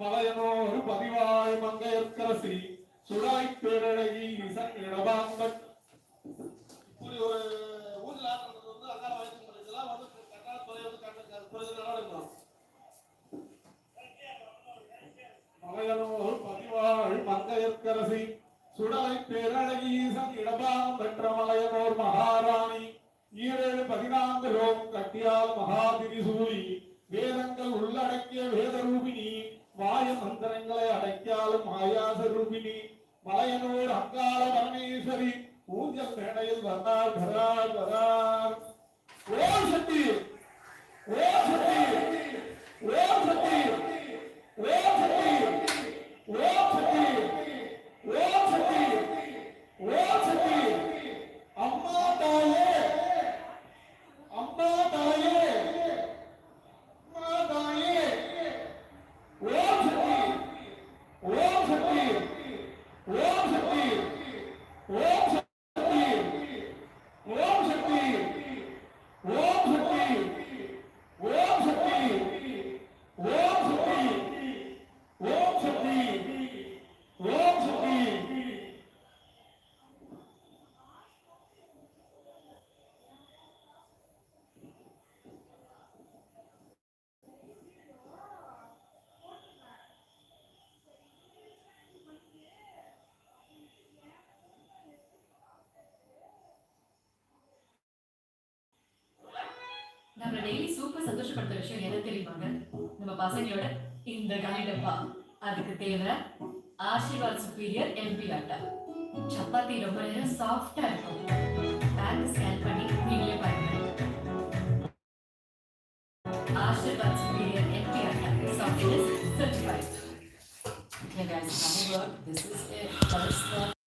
மலையனோர் பதிவாய் மங்கையர்க்கரசி சுடாய் பேரழகி இசன் இடபாங்கட் இப்படி ஒரு ஊர்ல ஆடுறது வந்து அங்கார வயசு இதெல்லாம் வந்து கட்டாள துறை வந்து கட்ட குறைஞ்ச நடவடிக்கணும் மலையனோர் பதிவாய் மங்கையர்க்கரசி சுடாய் பேரழகி இசன் இடபாம் பெற்ற மலையனோர் மகாராணி. ஈரேழு பதினான்கு லோகம் கட்டியால் மகாதிரிசூலி ആയാസരൂപിണി മലയനോട് അങ്കാള പരമേശ്വരി ഊർജം വേണയിൽ വന്നാൽ വരാൻ വരാൻ ഓ ശക്തി ഓ ശക്തി நம்மளை டெய்லி சூப்பர் சந்தோஷப்படுத்துற விஷயம் என்ன தெரியுமாங்க நம்ம பசங்களோட இந்த காலி டப்பா அதுக்கு தேவை ஆஷிர்வாத் சுப்பீரியர் எம்பி ஆட்டா சப்பாத்தி ரொம்ப நேரம் சாஃப்டா இருக்கும் பேக் ஸ்கேன் பண்ணி நீங்களே பாருங்க Aashirvaad superior MP atta softness certified Okay guys. This is it. First one.